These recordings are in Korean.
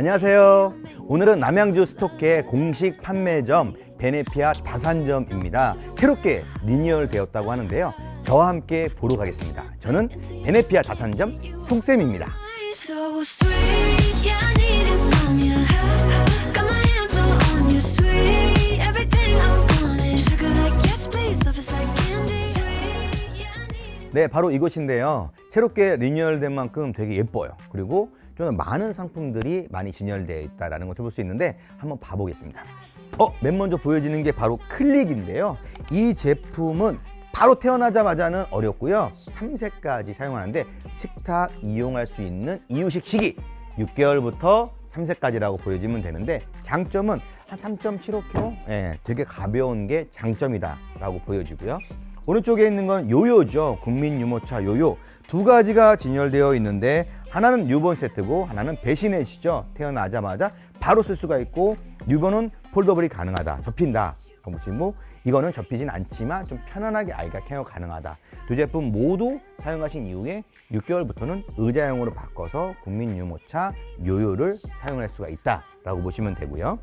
안녕하세요. 오늘은 남양주 스토케 공식 판매점 베네피아 다산점입니다. 새롭게 리뉴얼 되었다고 하는데요. 저와 함께 보러 가겠습니다. 저는 베네피아 다산점 송쌤입니다. 네, 바로 이곳인데요. 새롭게 리뉴얼된 만큼 되게 예뻐요. 그리고 좀 많은 상품들이 많이 진열되어 있다는 것을 볼 수 있는데 한번 봐보겠습니다. 어, 맨 먼저 보여지는 게 바로 클릭인데요. 이 제품은 바로 태어나자마자는 어렵고요. 3세까지 사용하는데 식탁 이용할 수 있는 이유식 시기 6개월부터 3세까지라고 보여지면 되는데 장점은 한 3.75kg? 예, 되게 가벼운 게 장점이다라고 보여지고요. 오른쪽에 있는 건 요요죠. 국민 유모차 요요. 두 가지가 진열되어 있는데 하나는 뉴본 세트고 하나는 배신넷이죠. 태어나자마자 바로 쓸 수가 있고 뉴본은 폴더블이 가능하다. 접힌다. 보시고 이거는 접히진 않지만 좀 편안하게 아이가 케어 가능하다. 두 제품 모두 사용하신 이후에 6개월부터는 의자형으로 바꿔서 국민 유모차 요요를 사용할 수가 있다라고 보시면 되고요.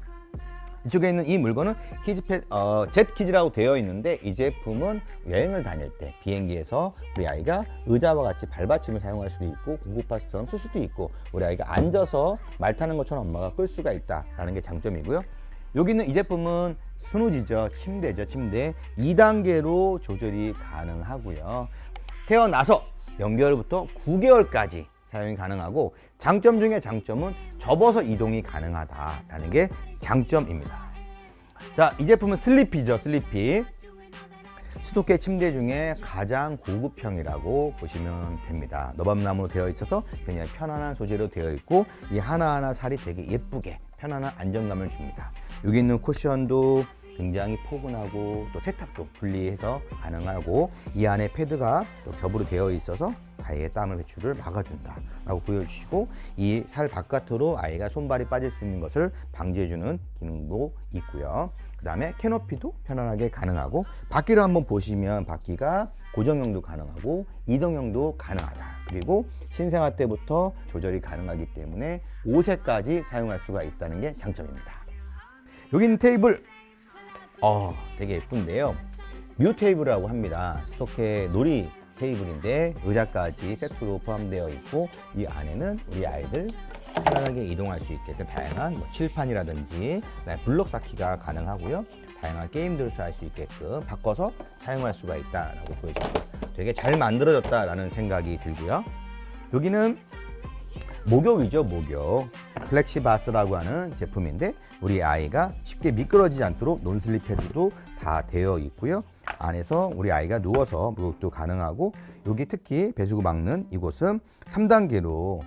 이쪽에 있는 이 물건은 키즈패 어, 젯키즈라고 되어 있는데 이 제품은 여행을 다닐 때 비행기에서 우리 아이가 의자와 같이 발받침을 사용할 수도 있고 고급파스처럼 쓸 수도 있고 우리 아이가 앉아서 말 타는 것처럼 엄마가 끌 수가 있다라는 게 장점이고요. 여기 있는 이 제품은 스누지죠 침대죠 침대 2단계로 조절이 가능하고요. 태어나서 0개월부터 9개월까지 사용이 가능하고 장점 중에 장점은 접어서 이동이 가능하다라는 게 장점입니다. 자, 이 제품은 슬리피죠, 슬리피. 스토케 침대 중에 가장 고급형이라고 보시면 됩니다. 너밤나무로 되어 있어서 굉장히 편안한 소재로 되어 있고 이 하나하나 살이 되게 예쁘게 편안한 안정감을 줍니다. 여기 있는 쿠션도 굉장히 포근하고 또 세탁도 분리해서 가능하고 이 안에 패드가 또 겹으로 되어 있어서 아이의 땀을 배출을 막아준다 라고 보여주시고 이 살 바깥으로 아이가 손발이 빠질 수 있는 것을 방지해주는 기능도 있고요. 그 다음에 캐노피도 편안하게 가능하고 바퀴를 한번 보시면 바퀴가 고정형도 가능하고 이동형도 가능하다. 그리고 신생아 때부터 조절이 가능하기 때문에 5세까지 사용할 수가 있다는 게 장점입니다. 있는 테이블 어, 되게 예쁜데요. 뮤 테이블이라고 합니다. 스토케 놀이 테이블인데 의자까지 세트로 포함되어 있고 이 안에는 우리 아이들 편안하게 이동할 수 있게끔 다양한 뭐 칠판이라든지 블록 쌓기가 가능하고요. 다양한 게임들을 할 수 있게끔 바꿔서 사용할 수가 있다라고 보여집니다. 되게 잘 만들어졌다라는 생각이 들고요. 여기는 목욕이죠, 목욕. 플렉시바스라고 하는 제품인데 우리 아이가 쉽게 미끄러지지 않도록 논슬립 패드도 다 되어 있고요. 안에서 우리 아이가 누워서 목욕도 가능하고 여기 특히 배수구 막는 이곳은 3단계로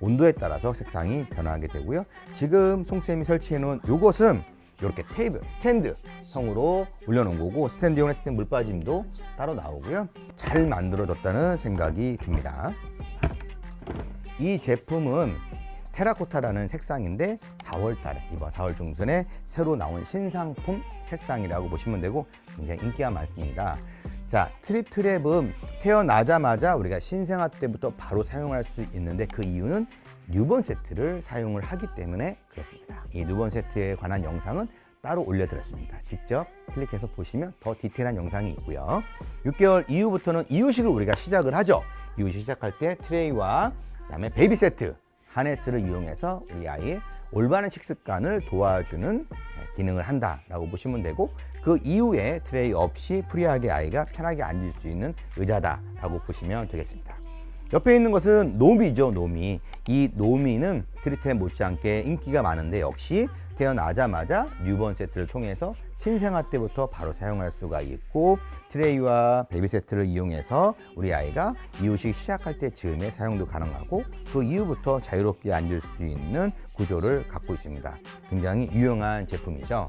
온도에 따라서 색상이 변하게 되고요. 지금 송쌤이 설치해 놓은 이곳은 이렇게 테이블, 스탠드 형으로 올려놓은 거고 스탠드용의 스탠드 물빠짐도 따로 나오고요. 잘 만들어졌다는 생각이 듭니다. 이 제품은 테라코타라는 색상인데 4월 달에 이번 4월 중순에 새로 나온 신상품 색상이라고 보시면 되고 굉장히 인기가 많습니다. 자, 트립 트랩은 태어나자마자 우리가 신생아 때부터 바로 사용할 수 있는데 그 이유는 뉴본 세트를 사용을 하기 때문에 그렇습니다. 이 뉴본 세트에 관한 영상은 따로 올려드렸습니다. 직접 클릭해서 보시면 더 디테일한 영상이 있고요. 6개월 이후부터는 이유식을 우리가 시작을 하죠. 이유식 시작할 때 트레이와 그다음에 베이비 세트 하네스를 이용해서 우리 아이의 올바른 식습관을 도와주는 기능을 한다라고 보시면 되고 그 이후에 트레이 없이 프리하게 아이가 편하게 앉을 수 있는 의자다라고 보시면 되겠습니다. 옆에 있는 것은 노미죠, 노미. 이 노미는 트리트랩 못지않게 인기가 많은데 역시 태어나자마자 뉴본 세트를 통해서 신생아 때부터 바로 사용할 수가 있고 트레이와 베이비 세트를 이용해서 우리 아이가 이유식 시작할 때 즈음에 사용도 가능하고 그 이후부터 자유롭게 앉을 수 있는 구조를 갖고 있습니다. 굉장히 유용한 제품이죠.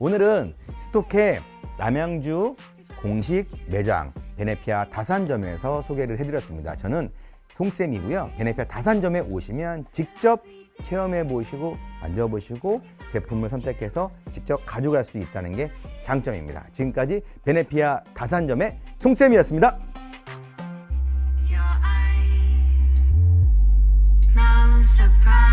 오늘은 스토케 남양주 공식 매장 베네피아 다산점에서 소개를 해드렸습니다. 저는 송쌤이고요. 베네피아 다산점에 오시면 직접 체험해 보시고 만져 보시고 제품을 선택해서 직접 가져갈 수 있다는 게 장점입니다. 지금까지 베네피아 다산점의 송쌤이었습니다. Surprise.